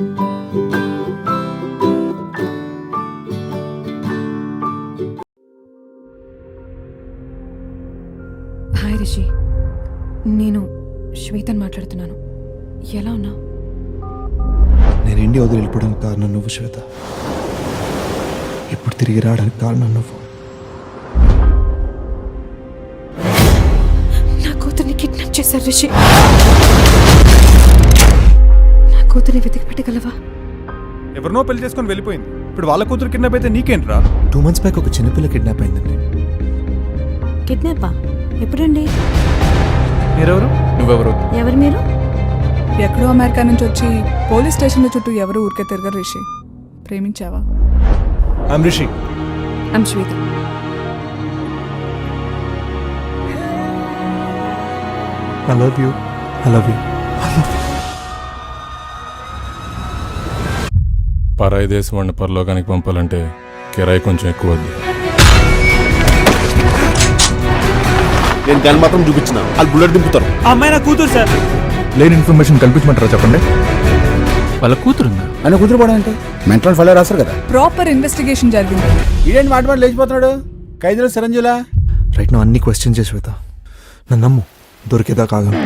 Hi Rishi. నేను శ్వేతన్ మాట్లాడుతున్నాను. ఎలా ఉన్నా? నేను ఇండియా వదిలి వెళ్ళిపోవడానికి కారణం నువ్వు శ్వేత. ఇప్పుడు తిరిగి రావడానికి కారణం నువ్వు. నా కూతుర్ని కిడ్నాప్ చేశారు రిషి. కూతుర్ని వెతికి పెట్టగలవా? ఎవరినో పెళ్ళి చేసుకొని వెళ్ళిపోయింది. ఇప్పుడు వాళ్ళ కూతురు కిడ్నాప్ అయితే నీకేంట్రా? టూ మంత్స్ బ్యాక్ ఒక చిన్నపిల్ల కిడ్నాప్ అయిందండి. కిడ్నాపా ఎప్పుడండి? మీరెవరు? నువ్వెవరు? ఎవరు మీరు? ఎక్కడో అమెరికా నుంచి వచ్చి పోలీస్ స్టేషన్ల చుట్టూ ఎవరు ఊరికే తిరగరు Rishi. ప్రేమించావా? I'm Rishi I'm Shweta I love you I love you I love you పరాయి దేశం వాడిని పరలోకానికి పంపాలంటే కిరాయి కొంచెం ఎక్కువ నేను గన్ మాత్రం చూపించిన. వాళ్ళు బుల్లెట్ దింపుతారు. అమ్మాయి నా కూతురు సార్. లేని ఇన్ఫర్మేషన్ కల్పించమంటారా చెప్పండి? వాళ్ళ కూతురుందా? ఆయన కూతురు పడా అంటే మెంటల్ ఫైల్ రాస్తారు కదా. ప్రాపర్ ఇన్వెస్టిగేషన్ జరిగింది. ఈడేంటి మాట మాట లేచిపోతున్నాడు? ఖైదీలో సిరంజులా? రైట్ నా అన్ని క్వశ్చన్ చేసి శ్వేత నన్ను నమ్ము. దొరికేదా కాగను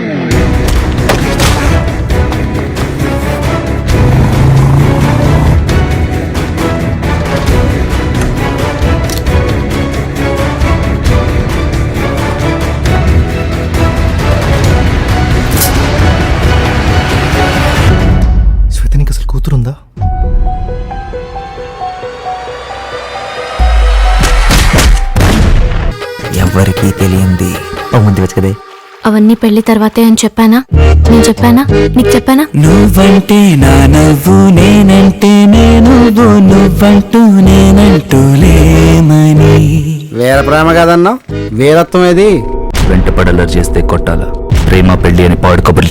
ఎవరికి తెలియంది? బాగుంది కదే. అవన్నీ పెళ్ళి తర్వాతే అని చెప్పానా? నేను చెప్పానా? నీకు చెప్పానా? నువ్వంటే నా నవ్వు నేనంటే నేను నువ్వంటూ నేనంటూ లేమని. వేరే ప్రేమ కాదన్నా వీరత్వం ఏది? వెంట పడలర్ చేస్తే కొట్టాల? ప్రేమ పెళ్ళి అని పాడు కబుర్లు